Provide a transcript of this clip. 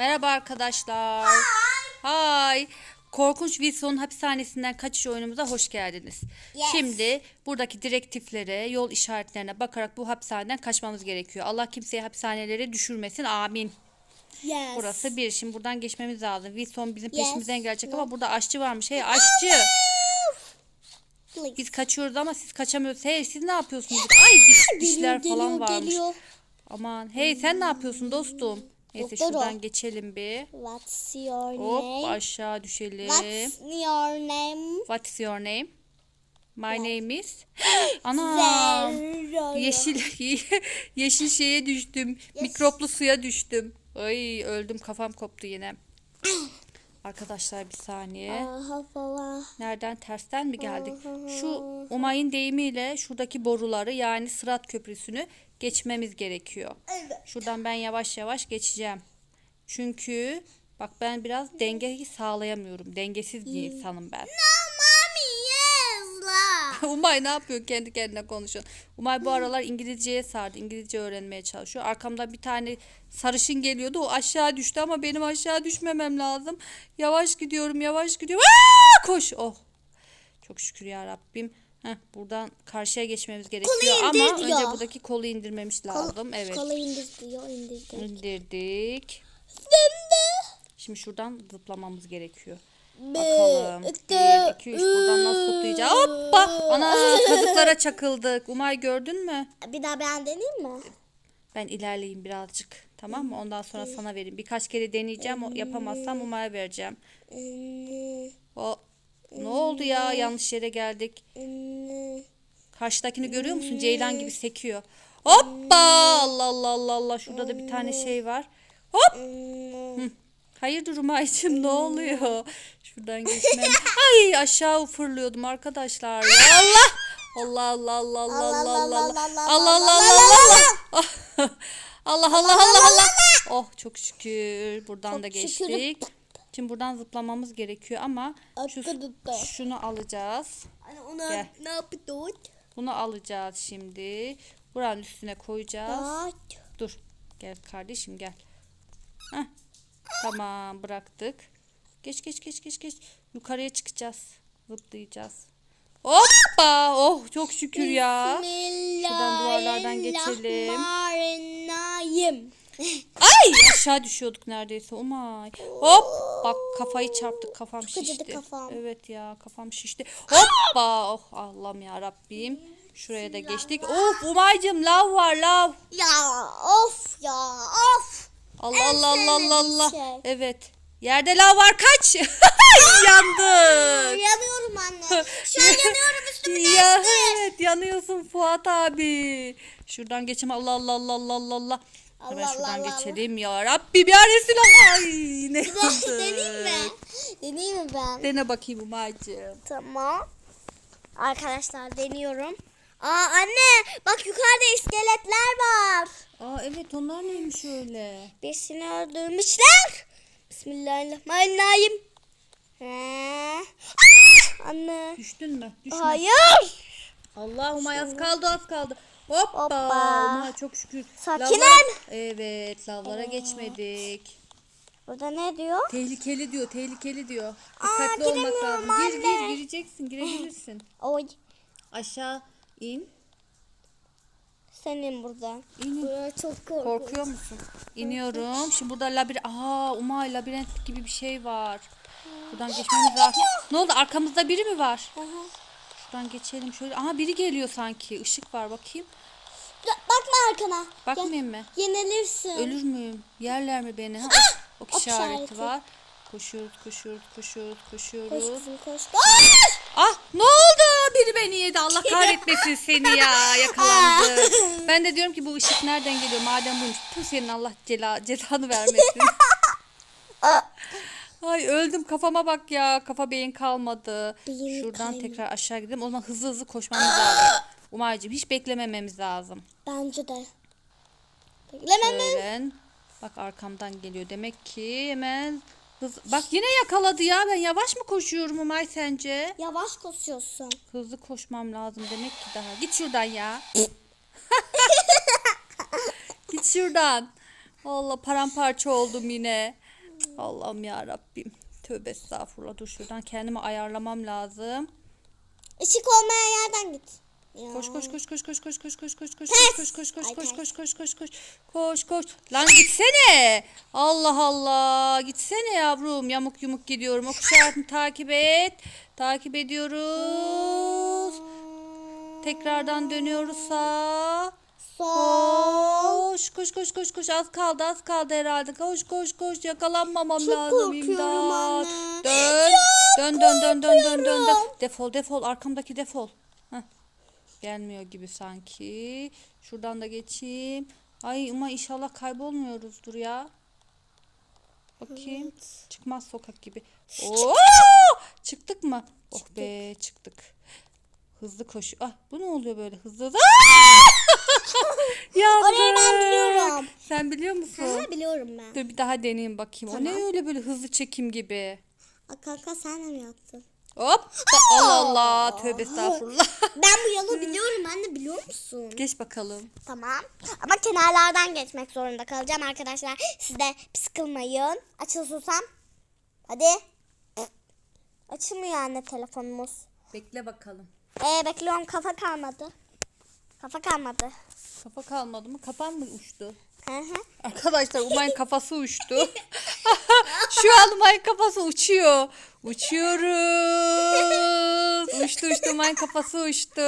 Merhaba arkadaşlar. Hay. Korkunç Wilson hapishanesinden kaçış oyunumuza hoş geldiniz. Yes. Şimdi buradaki direktiflere, yol işaretlerine bakarak bu hapishaneden kaçmamız gerekiyor. Allah kimseye hapishanelere düşürmesin. Amin. Yes. Burası bir. Şimdi buradan geçmemiz lazım. Wilson bizim Yes. peşimizden gelecek ama burada aşçı varmış. Hey aşçı. Please. Biz kaçıyoruz ama siz kaçamıyorsunuz. Hey siz ne yapıyorsunuz? Ay diş, dişler Geliyor, falan varmış. geliyor. Aman hey sen ne yapıyorsun dostum? Neyse Doktor o. şuradan geçelim bir. What's your Hop name? aşağı düşelim. What's your name? What is your name? My name is. Ana. Yeşil yeşil şeye düştüm. Mikroplu suya düştüm. Ay öldüm kafam koptu yine. Arkadaşlar bir saniye. Aha falan. Nereden tersten mi geldik? Şu Umay'ın deyimiyle şuradaki boruları yani Sırat Köprüsü'nü geçmemiz gerekiyor. Şuradan ben yavaş yavaş geçeceğim. Çünkü bak ben biraz dengeyi sağlayamıyorum. Dengesiz bir insanım ben. Umay ne yapıyor kendi kendine konuşuyor. Umay bu aralar İngilizceye sardı. İngilizce öğrenmeye çalışıyor. Arkamda bir tane sarışın geliyordu. O aşağı düştü ama benim aşağı düşmemem lazım. Yavaş gidiyorum, yavaş gidiyorum. Aa, koş. Oh. Çok şükür ya Rabbim. Heh, buradan karşıya geçmemiz gerekiyor Kolu ama indir önce diyor. buradaki kolu indirmemiz lazım. Evet. Kola indir diyor indirdi. İndirdik. Şimdi. Şimdi şuradan zıplamamız gerekiyor. Bakalım. iki, 1, 2, 3 buradan nasıl zıplayacağız? Hoppa! Ana kazıklara çakıldık. Umay gördün mü? Bir daha ben deneyeyim mi? Ben ilerleyeyim birazcık. Tamam mı? Ondan sonra sana vereyim. Birkaç kere deneyeceğim. O yapamazsam Umay'a vereceğim. O ne oldu ya? Yanlış yere geldik. Karşıdakini görüyor musun? Ceylan gibi sekiyor. Hoppa! Allah Allah Allah Allah. Şurada da bir tane şey var. Hop! Hayırdır Umay'cığım ne oluyor? Şuradan geçmem. Ay aşağı fırlıyordum arkadaşlar. Ya Allah! Allah Allah Allah Allah Allah Allah Allah Allah Allah Allah Allah Allah Allah Allah Oh çok şükür buradan da Çok şükür. geçtik. Şimdi buradan zıplamamız gerekiyor ama şu, şunu alacağız. Hani ona Gel. ne yapıyorduk? Bunu alacağız şimdi. Buranın üstüne koyacağız. Dur. Gel kardeşim gel. Heh. Tamam bıraktık. Geç geç geç geç geç. Yukarıya çıkacağız. Zıplayacağız. Hoppa! Oh çok şükür ya. Şuradan duvarlardan geçelim. Ay aşağı düşüyorduk neredeyse. Umay. Hop bak kafayı çarptık kafam acıdı şişti. kafam. Evet ya kafam şişti. Hoppa oh Allah'ım ya Rabbim. Şuraya da geçtik. Of Umay'cım lav var lav. Ya of ya of. Allah Allah Allah Allah Allah. şey. Evet. Yerde lav var kaç. Yandık. Yanıyorum anne. Şu an yanıyorum üstümü Ya geçti. evet yanıyorsun Fuat abi. Şuradan geçeyim Allah Allah Allah Allah Allah Allah. Hemen Allah, şuradan Allah, geçelim ya Rabbim ya Resulallah. Ay ne Bir de deneyeyim mi? Deneyeyim mi ben? Dene bakayım Umay'cığım. Tamam. Arkadaşlar deniyorum. Aa anne bak yukarıda iskeletler var. Aa evet onlar neymiş öyle? Birisini öldürmüşler. Bismillahirrahmanirrahim. Ah! Anne. Düştün mü? Düşme. Hayır. Allah Umay az kaldı az kaldı. Hoppa. Hoppa. Umay çok şükür. Sakinen. Lavlara- Evet lavlara geçmedik. Burada ne diyor? Tehlikeli diyor, tehlikeli diyor. Aa, Dikkatli olmak giremiyorum lazım. Gir gir gireceksin, girebilirsin. Oy. Aşağı in. Senin buradan. İn. Buraya çok korkunç. Korkuyor musun? İniyorum. Şimdi burada labirent... Aa Umay labirent gibi bir şey var. Buradan geçmemiz lazım. Ne oldu? Arkamızda biri mi var? Aha. Şuradan geçelim şöyle. Aha biri geliyor sanki. Işık var bakayım. Bakma arkana. Bakmayayım mı? Yenilirsin. Ölür müyüm? Yerler mi beni? Ha, ok, ok Ok işareti işareti. var. Koşuyoruz, koşuyoruz, koşuyoruz, Koş koşuyoruz. kızım koş. Ah ne oldu? Biri beni yedi. Allah kahretmesin seni ya. Yakalandı. Ben de diyorum ki bu ışık nereden geliyor? Madem buymuş. Tüm senin Allah cela, cezanı vermesin. Ay öldüm kafama bak ya. Kafa beyin kalmadı. Beyin Şuradan kaymadı. tekrar aşağı gidelim. O zaman hızlı hızlı koşmamız lazım. Umay'cığım hiç beklemememiz lazım. Bence de. Beklemem. Şöyle. Bak arkamdan geliyor. Demek ki hemen hız... Bak yine yakaladı ya. Ben yavaş mı koşuyorum Umay sence? Yavaş koşuyorsun. Hızlı koşmam lazım demek ki daha. Git şuradan ya. Git şuradan. Allah paramparça oldum yine. Allah'ım ya Rabbim. Tövbe estağfurullah. Dur şuradan kendimi ayarlamam lazım. Işık olmayan yerden git. Koş koş koş koş koş koş koş koş koş koş koş koş koş koş ters. koş koş koş koş koş koş Lan gitsene. Allah Allah. Gitsene yavrum. Yamuk yumuk gidiyorum. O kuşağını takip et. Takip ediyoruz. Tekrardan dönüyoruz sağa. Koş koş koş koş koş az kaldı az kaldı herhalde. Koş koş koş yakalanmamam Çok lazım imdat. Dön dön dön dön dön dön dön. Defol defol arkamdaki defol. Heh. Gelmiyor gibi sanki. Şuradan da geçeyim. Ay ama inşallah kaybolmuyoruzdur ya. Bakayım. Çıkmaz sokak gibi. Oo! Çıktık mı? Oh be çıktık. Hızlı koşu. Ah bu ne oluyor böyle hızlı? hızlı? Yandık. Orayı ben biliyorum. Sen biliyor musun? Ha, biliyorum ben. Dur bir daha deneyeyim bakayım. O ne Tamam. öyle böyle hızlı çekim gibi? Aa, Kanka sen de mi yaptın? Hop. Allah Allah. Tövbe estağfurullah. Ben bu yolu biliyorum. De biliyor musun? Geç bakalım. Tamam. Ama kenarlardan geçmek zorunda kalacağım arkadaşlar. Siz de sıkılmayın. Açıl susam. Hadi. Açılmıyor anne telefonumuz. Bekle bakalım. Ee bekliyorum kafa kalmadı. Kafa kalmadı. Kafa kalmadı mı? Kafan mı uçtu? Hı hı. Arkadaşlar Umay'ın kafası uçtu. Şu an Umay'ın kafası uçuyor. Uçuyoruz. Uçtu uçtu Umay'ın kafası uçtu.